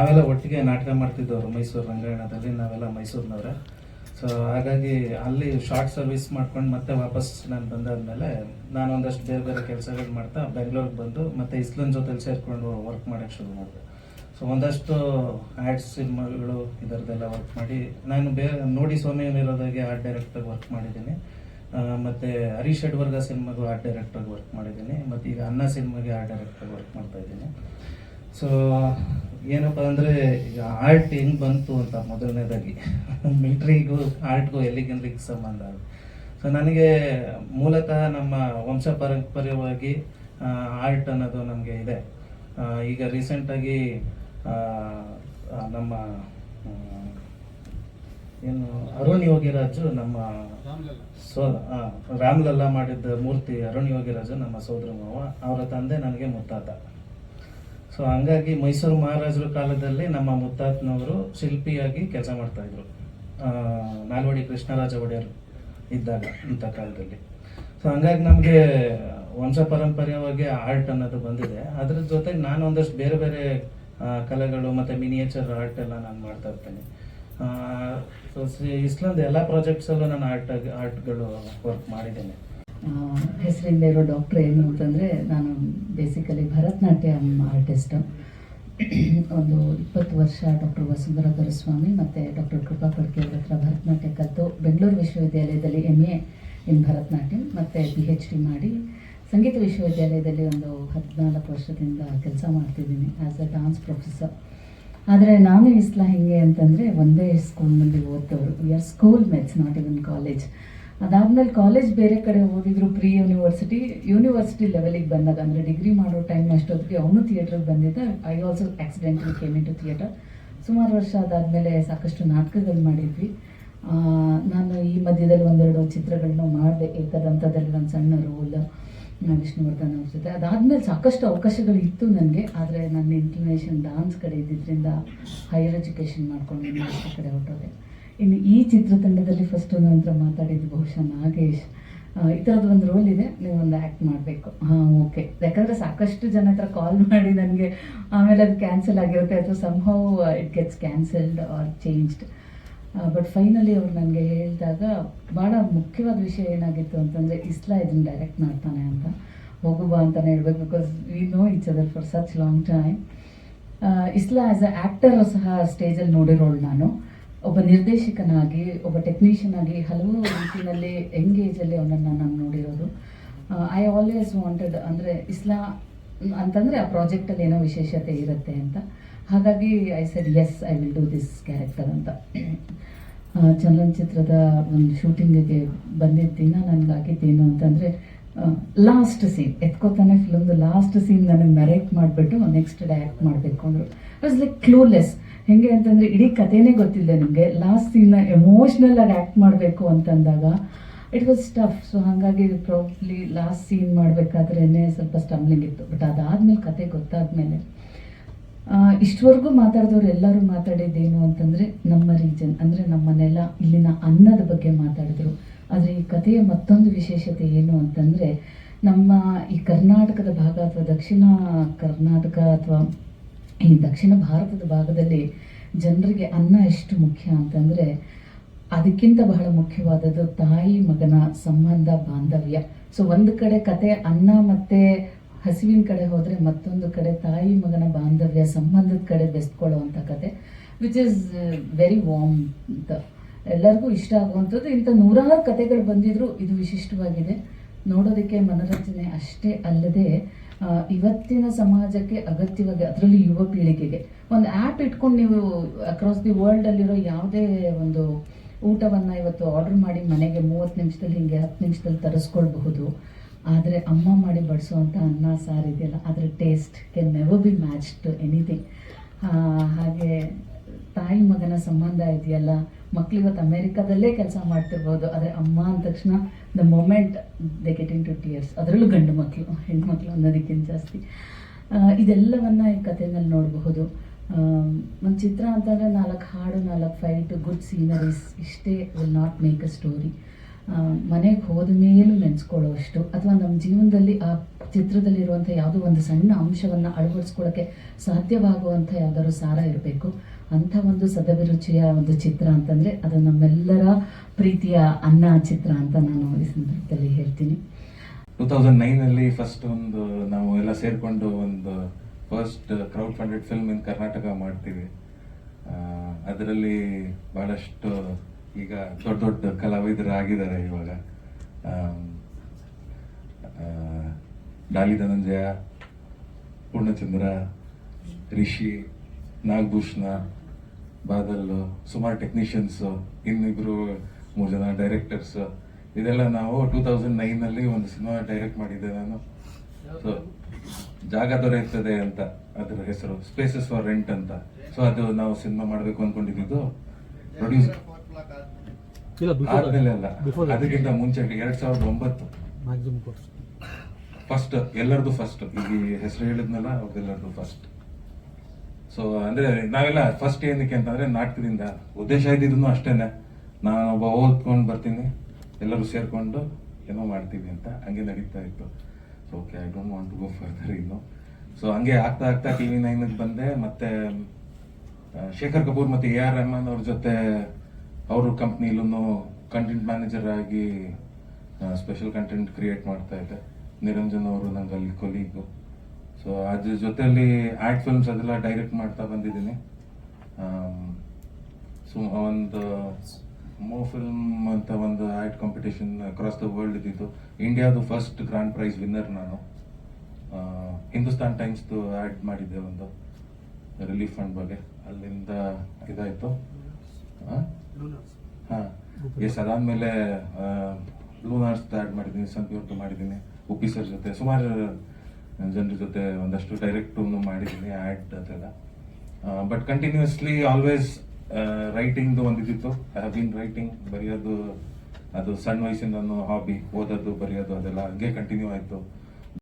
ನಾವೆಲ್ಲ ಒಟ್ಟಿಗೆ ನಾಟಕ ಮಾಡ್ತಿದ್ದವರು ಮೈಸೂರು ರಂಗಾಯಣದಲ್ಲಿ ನಾವೆಲ್ಲ ಮೈಸೂರಿನವ್ರೆ. ಸೊ ಹಾಗಾಗಿ ಅಲ್ಲಿ ಶಾರ್ಟ್ ಸರ್ವಿಸ್ ಮಾಡ್ಕೊಂಡು ಮತ್ತೆ ವಾಪಸ್ ನಾನು ಬಂದಾದ್ಮೇಲೆ ನಾನು ಒಂದಷ್ಟು ಬೇರೆ ಬೇರೆ ಕೆಲಸಗಳು ಮಾಡ್ತಾ ಬೆಂಗಳೂರಿಗೆ ಬಂದು ಮತ್ತೆ ಇಸ್ಲನ್ ಜೊತೆಲಿ ಸೇರಿಕೊಂಡು ವರ್ಕ್ ಮಾಡೋಕ್ಕೆ ಶುರು ಮಾಡಿದೆ. ಸೊ ಒಂದಷ್ಟು ಆ್ಯಡ್ಸ್ ಸಿನಿಮಾಗಳು ಇದರದ್ದೆಲ್ಲ ವರ್ಕ್ ಮಾಡಿ, ನಾನು ಬೇರೆ ನೋಡಿ ಸೋಮ್ಯನಿರೋದಾಗೆ ಆರ್ಟ್ ಡೈರೆಕ್ಟಾಗಿ ವರ್ಕ್ ಮಾಡಿದ್ದೀನಿ. ಮತ್ತು ಮತ್ತೆ ಹರೀಶ್ ಅಡ್ವರ್ಗ ಸಿನಿಮಾಗೂ ಆರ್ಟ್ ಡೈರೆಕ್ಟಾಗಿ ವರ್ಕ್ ಮಾಡಿದ್ದೀನಿ. ಮತ್ತು ಈಗ ಅನ್ನ ಸಿನಿಮಾಗೆ ಆರ್ಟ್ ಡೈರೆಕ್ಟಾಗಿ ವರ್ಕ್ ಮಾಡ್ತಾ ಇದ್ದೀನಿ. ಸೊ ಏನಪ್ಪ ಅಂದರೆ, ಈಗ ಆರ್ಟ್ ಹೆಂಗೆ ಬಂತು ಅಂತ ಮೊದಲನೇದಾಗಿ. ಮಿಲ್ಟ್ರಿಗೂ ಆರ್ಟ್ಗೂ ಎಲ್ಲಿಗೆಂದ್ರಿಗೆ ಸಂಬಂಧ ಸೊ ನನಗೆ ಮೂಲತಃ ನಮ್ಮ ವಂಶ ಪಾರಂಪರ್ಯವಾಗಿ ಆರ್ಟ್ ಅನ್ನೋದು ನಮಗೆ ಇದೆ. ಈಗ ರೀಸೆಂಟಾಗಿ ನಮ್ಮ ಏನು, ಅರುಣ್ ಯೋಗಿರಾಜು ನಮ್ಮ ಸೊ ರಾಮ್ಲಲ್ಲಾ ಮಾಡಿದ್ದ ಮೂರ್ತಿ ಅರುಣ್ ಯೋಗಿರಾಜು ನಮ್ಮ ಸೋದರ ಮಾವ ಅವರ ತಂದೆ ನನಗೆ ಮುತ್ತಾತ. ಸೊ ಹಂಗಾಗಿ ಮೈಸೂರು ಮಹಾರಾಜರ ಕಾಲದಲ್ಲಿ ನಮ್ಮ ಮುತ್ತಾತನವರು ಶಿಲ್ಪಿಯಾಗಿ ಕೆಲಸ ಮಾಡ್ತಾ ಇದ್ರು. ಆ, ನಾಲ್ವಡಿ ಕೃಷ್ಣರಾಜ ಒಡೆಯರ್ ಇದ್ದಾಗ ಇಂಥ ಕಾಲದಲ್ಲಿ. ಸೊ ಹಂಗಾಗಿ ನಮಗೆ ವಂಶ ಪರಂಪರೆಯವಾಗಿ ಆರ್ಟ್ ಅನ್ನೋದು ಬಂದಿದೆ. ಅದ್ರ ಜೊತೆಗೆ ನಾನು ಒಂದಷ್ಟು ಬೇರೆ ಬೇರೆ ಕಲೆಗಳು ಮತ್ತು ಮಿನಿಯೇಚರ್ ಆರ್ಟ್ ಎಲ್ಲ ನಾನು ಮಾಡ್ತಾ ಇರ್ತೇನೆ. ಸೊ ಇಸ್ಲಾಂದ ಎಲ್ಲ ಪ್ರಾಜೆಕ್ಟ್ಸಲ್ಲೂ ನಾನು ಆರ್ಟ್ ಆರ್ಟ್ಗಳು ವರ್ಕ್ ಮಾಡಿದ್ದೇನೆ. ಹೆಸರಿಂದ ಇರೋ ಡಾಕ್ಟ್ರ್ ಏನು ಅಂತಂದರೆ ನಾನು ಬೇಸಿಕಲಿ ಭರತನಾಟ್ಯಂ ಆರ್ಟಿಸ್ಟು ಒಂದು ಇಪ್ಪತ್ತು ವರ್ಷ ಡಾಕ್ಟರ್ ವಸುಂಧರಾ ದೊರೆಸ್ವಾಮಿ ಮತ್ತು ಡಾಕ್ಟರ್ ಕೃಪಾ ಕಡ್ಕೆ ಅವ್ರ ಹತ್ರ ಭರತನಾಟ್ಯ ಕಲಿತು ಬೆಂಗಳೂರು ವಿಶ್ವವಿದ್ಯಾಲಯದಲ್ಲಿ ಎಂ ಎ ಇನ್ ಭರತನಾಟ್ಯಂ ಮತ್ತು ಪಿ ಹೆಚ್ ಡಿ ಮಾಡಿ ಸಂಗೀತ ವಿಶ್ವವಿದ್ಯಾಲಯದಲ್ಲಿ ಒಂದು ಹದಿನಾಲ್ಕು ವರ್ಷದಿಂದ ಕೆಲಸ ಮಾಡ್ತಿದ್ದೀನಿ ಆ್ಯಸ್ ಅ ಡಾನ್ಸ್ ಪ್ರೊಫೆಸರ್ ಆದರೆ ನಾನು ಇಸ್ಲಾ ಹೇಗೆ ಅಂತಂದರೆ ಒಂದೇ ಸ್ಕೂಲ್ನಲ್ಲಿ ಓದ್ದವರು we are school mates not even college ಅದಾದಮೇಲೆ ಕಾಲೇಜ್ ಬೇರೆ ಕಡೆ ಓದಿದ್ರು ಪ್ರೀ ಯೂನಿವರ್ಸಿಟಿ ಯೂನಿವರ್ಸಿಟಿ ಲೆವೆಲಿಗೆ ಬಂದಾಗ, ಅಂದರೆ ಡಿಗ್ರಿ ಮಾಡೋ ಟೈಮ್ ಅಷ್ಟೊತ್ತಿಗೆ ಅವನು ಥಿಯೇಟ್ರಿಗೆ ಬಂದಿದ್ದ. I also accidentally came in to theatre ಸುಮಾರು ವರ್ಷ ಅದಾದಮೇಲೆ ಸಾಕಷ್ಟು ನಾಟಕಗಳು ಮಾಡಿದ್ವಿ. ನಾನು ಈ ಮಧ್ಯದಲ್ಲಿ ಒಂದೆರಡು ಚಿತ್ರಗಳನ್ನ ಮಾಡಿದೆ. ಏಕದಂತದಲ್ಲಿ ಒಂದು ಸಣ್ಣ ರೋಲ್ ವಿಷ್ಣುವರ್ಧನ್ ಅವ್ರ ಜೊತೆ. ಅದಾದಮೇಲೆ ಸಾಕಷ್ಟು ಅವಕಾಶಗಳು ಇತ್ತು ನನಗೆ. ಆದರೆ ನನ್ನ ಇನ್ಕ್ಲಿನೇಷನ್ ಡಾನ್ಸ್ ಕಡೆ ಇದ್ದಿದ್ದರಿಂದ ಹೈಯರ್ ಎಜುಕೇಷನ್ ಮಾಡ್ಕೊಂಡು ಕಡೆ ಹೊರಟೋದೆ. ಇನ್ನು ಈ ಚಿತ್ರತಂಡದಲ್ಲಿ ಫಸ್ಟ್ ನಂತರ ಮಾತಾಡಿದ್ದು ಬಹುಶಃ ನಾಗೇಶ್. ಈ ಥರದ್ದು ಒಂದು ರೋಲ್ ಇದೆ, ನೀವು ಒಂದು ಆ್ಯಕ್ಟ್ ಮಾಡಬೇಕು. ಹಾಂ ಓಕೆ ಯಾಕಂದರೆ ಸಾಕಷ್ಟು ಜನ ಹತ್ರ ಕಾಲ್ ಮಾಡಿ ನನಗೆ, ಆಮೇಲೆ ಅದು ಕ್ಯಾನ್ಸಲ್ ಆಗಿರುತ್ತೆ ಅಥವಾ somehow it gets cancelled or changed but finally ಅವ್ರು ನನಗೆ ಹೇಳಿದಾಗ ಭಾಳ ಮುಖ್ಯವಾದ ವಿಷಯ ಏನಾಗಿತ್ತು ಅಂತಂದರೆ, ಇಸ್ಲಾ ಇದನ್ನು ಡೈರೆಕ್ಟ್ ಮಾಡ್ತಾನೆ ಅಂತ. ಹೋಗು ಬಾ ಅಂತಲೇ ಹೇಳ್ಬೇಕು because we know each other for such long time ಇಸ್ಲಾ as a actor ಸಹ ಸ್ಟೇಜಲ್ಲಿ ನೋಡಿರೋಳು ನಾನು. ಒಬ್ಬ ನಿರ್ದೇಶಕನಾಗಿ, ಒಬ್ಬ ಟೆಕ್ನಿಷಿಯನ್ ಆಗಿ ಹಲವು ರೀತಿಯಲ್ಲಿ ಯಂಗ್ ಏಜಲ್ಲಿ ಅವನನ್ನು ನಾನು ನೋಡಿರೋದು. ಐ ಆಲ್ವೇಸ್ ವಾಂಟೆಡ್ ಅಂದರೆ ಇಸ್ಲಾ, ಅಂತಂದರೆ ಆ ಪ್ರಾಜೆಕ್ಟಲ್ಲಿ ಏನೋ ವಿಶೇಷತೆ ಇರುತ್ತೆ ಅಂತ. ಹಾಗಾಗಿ I said yes I will do this character ಅಂತ. ಚಲನಚಿತ್ರದ ಒಂದು ಶೂಟಿಂಗಿಗೆ ಬಂದಿದ್ದ ದಿನ ನನಗಾಗಿದ್ದೇನು ಅಂತಂದರೆ ಲಾಸ್ಟ್ ಸೀನ್ ಎತ್ಕೋತಾನೆ ಫಿಲಮ್ದು ಲಾಸ್ಟ್ ಸೀನ್ ನನಗೆ ನರೇಟ್ ಮಾಡಿಬಿಟ್ಟು ನೆಕ್ಸ್ಟ್ ಡೇ ಆ್ಯಕ್ಟ್ ಮಾಡಬೇಕು ಅಂದರು. ವಾಸ್ ಲೈಕ್ ಕ್ಲೂಲೆಸ್ ಹೆಂಗೆ ಅಂತಂದರೆ ಇಡೀ ಕಥೆನೇ ಗೊತ್ತಿಲ್ಲ ನಿಮಗೆ. ಲಾಸ್ಟ್ ಸೀನ್ನ ಎಮೋಷ್ನಲ್ ಆಗಿ ಆ್ಯಕ್ಟ್ ಮಾಡಬೇಕು ಅಂತಂದಾಗ ಇಟ್ ವಾಸ್ ಟಫ್ ಸೊ ಹಾಗಾಗಿ ಪ್ರಾಬ್ಲಿ ಲಾಸ್ಟ್ ಸೀನ್ ಮಾಡಬೇಕಾದ್ರೇ ಸ್ವಲ್ಪ ಸ್ಟಂಬ್ಲಿಂಗ್ ಇತ್ತು. ಬಟ್ ಅದಾದಮೇಲೆ ಕತೆ ಗೊತ್ತಾದ್ಮೇಲೆ ಇಷ್ಟವರೆಗೂ ಮಾತಾಡಿದವ್ರು ಎಲ್ಲರೂ ಮಾತಾಡಿದ್ದೇನು ಅಂತಂದರೆ ನಮ್ಮ ರೀಜನ್ ಅಂದರೆ ನಮ್ಮ ನೆಲ ಇಲ್ಲಿನ ಅನ್ನದ ಬಗ್ಗೆ ಮಾತಾಡಿದ್ರು. ಆದರೆ ಈ ಕಥೆಯ ಮತ್ತೊಂದು ವಿಶೇಷತೆ ಏನು ಅಂತಂದರೆ ನಮ್ಮ ಈ ಕರ್ನಾಟಕದ ಭಾಗ ಅಥವಾ ದಕ್ಷಿಣ ಕರ್ನಾಟಕ ಅಥವಾ ಈ ದಕ್ಷಿಣ ಭಾರತದ ಭಾಗದಲ್ಲಿ ಜನರಿಗೆ ಅನ್ನ ಎಷ್ಟು ಮುಖ್ಯ ಅಂತಂದರೆ ಅದಕ್ಕಿಂತ ಬಹಳ ಮುಖ್ಯವಾದದ್ದು ತಾಯಿ ಮಗನ ಸಂಬಂಧ, ಬಾಂಧವ್ಯ. ಸೊ ಒಂದು ಕಡೆ ಕತೆ ಅನ್ನ ಮತ್ತೆ ಹಸಿವಿನ ಕಡೆ ಹೋದರೆ ಮತ್ತೊಂದು ಕಡೆ ತಾಯಿ ಮಗನ ಬಾಂಧವ್ಯ, ಸಂಬಂಧದ ಕಡೆ ಬೆಸ್ಕೊಳ್ಳುವಂಥ ಕತೆ ವಿಚ್ ಇಸ್ ವೆರಿ ವಾಮ್ ಅಂತ. ಎಲ್ಲರಿಗೂ ಇಷ್ಟ ಆಗುವಂಥದ್ದು ಇಂಥ ನೂರಾರು ಕತೆಗಳು ಬಂದಿದ್ರು, ಇದು ವಿಶಿಷ್ಟವಾಗಿದೆ. ನೋಡೋದಕ್ಕೆ ಮನೋರಂಜನೆ ಅಷ್ಟೇ ಅಲ್ಲದೆ ಇವತ್ತಿನ ಸಮಾಜಕ್ಕೆ ಅಗತ್ಯವಾಗಿ ಅದರಲ್ಲಿ ಯುವ ಪೀಳಿಗೆಗೆ. ಒಂದು ಆ್ಯಪ್ ಇಟ್ಕೊಂಡು ನೀವು ಅಕ್ರಾಸ್ ದಿ ವರ್ಲ್ಡಲ್ಲಿರೋ ಯಾವುದೇ ಒಂದು ಊಟವನ್ನು ಇವತ್ತು ಆರ್ಡರ್ ಮಾಡಿ ಮನೆಗೆ ಮೂವತ್ತು ನಿಮಿಷದಲ್ಲಿ ಹಿಂಗೆ ಹತ್ತು ನಿಮಿಷದಲ್ಲಿ ತರಿಸ್ಕೊಳ್ಬಹುದು. ಆದರೆ ಅಮ್ಮ ಮಾಡಿ ಬಡಿಸೋವಂಥ ಅನ್ನ, ಸಾರು ಇದೆಯಲ್ಲ, ಅದರ taste can never be match to anything ಹಾಗೆ ತಾಯಿ ಮಗನ ಸಂಬಂಧ ಇದೆಯಲ್ಲ? ಮಕ್ಳು ಇವತ್ತು ಅಮೇರಿಕಾದಲ್ಲೇ ಕೆಲಸ ಮಾಡ್ತಿರ್ಬೋದು. ಆದರೆ ಅಮ್ಮ ಅಂದ ತಕ್ಷಣ the moment they get in to tears ಅದರಲ್ಲೂ ಗಂಡು ಮಕ್ಕಳು ಹೆಣ್ಮಕ್ಳು ಅನ್ನೋದಕ್ಕಿಂತ ಜಾಸ್ತಿ. ಇದೆಲ್ಲವನ್ನ ಈ ಕಥೆನಲ್ಲಿ ನೋಡಬಹುದು. ಒಂದು ಚಿತ್ರ ಅಂತಂದರೆ ನಾಲ್ಕು ಹಾಡು, ನಾಲ್ಕು ಫೈಟ್ ಗುಡ್ ಸೀನರೀಸ್ ಇಷ್ಟೇ will not make a story ಮನೆಗೆ ಹೋದ ಮೇಲೂ ನೆನೆಸ್ಕೊಳ್ಳೋಷ್ಟು ಅಥವಾ ನಮ್ಮ ಜೀವನದಲ್ಲಿ ಆ ಚಿತ್ರದಲ್ಲಿರುವಂಥ ಯಾವುದೋ ಒಂದು ಸಣ್ಣ ಅಂಶವನ್ನು ಅಳವಡಿಸ್ಕೊಳ್ಳೋಕ್ಕೆ ಸಾಧ್ಯವಾಗುವಂಥ ಯಾವ್ದಾದ್ರು ಸಾರ ಇರಬೇಕು. ಅಂಥ ಒಂದು ಸದಭಿರುಚಿಯ ಒಂದು ಚಿತ್ರ ಅಂತಂದರೆ ಅದು ನಮ್ಮೆಲ್ಲರ ಪ್ರೀತಿಯ ಅನ್ನ ಚಿತ್ರ ಅಂತ ನಾನು ಈ ಸಂದರ್ಭದಲ್ಲಿ ಹೇಳ್ತೀನಿ. ಟೂ ತೌಸಂಡ್ ನೈನಲ್ಲಿ ಫಸ್ಟ್ ಒಂದು ನಾವು ಎಲ್ಲ ಸೇರಿಕೊಂಡು ಒಂದು first crowd funded film in Karnataka ಮಾಡ್ತೀವಿ ಅದರಲ್ಲಿ ಬಹಳಷ್ಟು ಈಗ ದೊಡ್ಡ ದೊಡ್ಡ ಕಲಾವಿದರು ಆಗಿದ್ದಾರೆ ಇವಾಗ. ಡಾಲಿ ಧನಂಜಯ, ಪೂರ್ಣಚಂದ್ರ, ರಿಷಿ ನಾಗಭೂಷಣ ಬಾದಲ್ ಸುಮಾರು ಟೆಕ್ನಿಷಿಯನ್ಸ್ ಇನ್ನಿಬ್ರು ಮೂರು ಜನ ಡೈರೆಕ್ಟರ್ಸ್ ಇದೆಲ್ಲ ನಾವು ಟೂ ತೌಸಂಡ್ ನೈನಲ್ಲಿ ಒಂದು ಸಿನಿಮಾ ಡೈರೆಕ್ಟ್ ಮಾಡಿದ್ದೆ ನಾನು. ಸೊ ಜಾಗ ದೊರೆಯುತ್ತದೆ ಅಂತ ಅದರ ಹೆಸರು ಸ್ಪೇಸಸ್ ಫಾರ್ ರೆಂಟ್ ಅಂತ. ಸೊ ಅದು ನಾವು ಸಿನಿಮಾ ಮಾಡಬೇಕು ಅನ್ಕೊಂಡಿದ್ದು. ಪ್ರೊಡ್ಯೂಸ್ ಆದ್ಮೇಲೆ ಅಲ್ಲ ಅದಕ್ಕಿಂತ ಮುಂಚೆ ಎರಡ್ ಸಾವಿರದ ಒಂಬತ್ತು. ಫಸ್ಟ್ ಎಲ್ಲರದು ಫಸ್ಟ್ ಈ ಹೆಸರು ಹೇಳಿದ್ನಲ್ಲ ಅವ್ರದ್ದೆಲ್ಲರದು ಫಸ್ಟ್ ಸೊ ಅಂದ್ರೆ ನಾವೆಲ್ಲ ಫಸ್ಟ್ ಏನಕ್ಕೆ ಅಂತಂದ್ರೆ ನಾಟಕದಿಂದ ಉದ್ದೇಶ ಇದ್ದಿದ್ದು ಅಷ್ಟೇನೆ. ನಾನು ಒಬ್ಬ ಓದ್ಕೊಂಡು ಬರ್ತೀನಿ, ಎಲ್ಲರೂ ಸೇರ್ಕೊಂಡು ಏನೋ ಮಾಡ್ತೀವಿ ಅಂತ ಹಂಗೆ ನಡೀತಾ ಇತ್ತು. So okay I don't want to go further ಇನ್ನು. ಸೊ ಹಂಗೆ ಆಗ್ತಾ ಆಗ್ತಾ ಟಿ ವಿ ನೈನ್ಗೆ ಬಂದೆ, ಮತ್ತೆ ಶೇಖರ್ ಕಪೂರ್ ಮತ್ತೆ ಎ ಆರ್ ರಹಮಾನ್ ಅವ್ರ ಜೊತೆ ಅವರು ಕಂಪ್ನಿಲೂ ಕಂಟೆಂಟ್ ಮ್ಯಾನೇಜರ್ ಆಗಿ ಸ್ಪೆಷಲ್ ಕಂಟೆಂಟ್ ಕ್ರಿಯೇಟ್ ಮಾಡ್ತಾ ಇದ್ದೆ. ನಿರಂಜನ್ ಅವರು ನಂಗೆ ಅಲ್ಲಿ ಕೊಲೀಗು ಸೊ ಅದ್ರ ಜೊತೆಯಲ್ಲಿ ಆರ್ಟ್ ಫಿಲ್ಮ್ಸ್ ಅದೆಲ್ಲ ಡೈರೆಕ್ಟ್ ಮಾಡ್ತಾ ಬಂದಿದ್ದೀನಿ. ಸೊ ಒಂದು ಮೋ ಫಿಲ್ಮ್ ಅಂತ ಒಂದು art competition across the world ಇದ್ದಿತ್ತು ಇಂಡಿಯಾದು ಫಸ್ಟ್ ಗ್ರ್ಯಾಂಡ್ ಪ್ರೈಸ್ ವಿನ್ನರ್ ನಾನು. ಹಿಂದೂಸ್ತಾನ್ ಟೈಮ್ಸ್ದು ಆ್ಯಡ್ ಮಾಡಿದ್ದೆ ಒಂದು ರಿಲೀಫ್ ಫಂಡ್ ಬಗ್ಗೆ. ಅಲ್ಲಿಂದ ಇದಾಯಿತು. ಹಾಂ. ಎಸ್ ಅದಾದಮೇಲೆ ಲೂನಾರ್ಸ್ ಆ್ಯಡ್ ಮಾಡಿದ್ದೀನಿ ಸಂಪ್ಯೂರ್ದು ಮಾಡಿದ್ದೀನಿ ಉಪ್ಪಿ ಸರ್ ಜೊತೆ. ಸುಮಾರು ಜನರ ಜೊತೆ ಒಂದಷ್ಟು ಡೈರೆಕ್ಟು ಮಾಡಿದ್ದೀನಿ ಆ್ಯಡ್ ಅದೆಲ್ಲ. ಬಟ್ ಕಂಟಿನ್ಯೂಸ್ಲಿ ಆಲ್ವೇಸ್ ರೈಟಿಂಗ್ದು ಒಂದಿದ್ದಿತ್ತು ಐ ಹ್ಯಾವ್ ಬೀನ್ ರೈಟಿಂಗ್ ಬರೆಯೋದು, ಅದು ಸಣ್ಣ ವಯಸ್ಸಿಂದನೂ ಹಾಬಿ ಓದೋದು, ಬರೆಯೋದು ಅದೆಲ್ಲ ಹಂಗೆ ಕಂಟಿನ್ಯೂ ಆಯಿತು.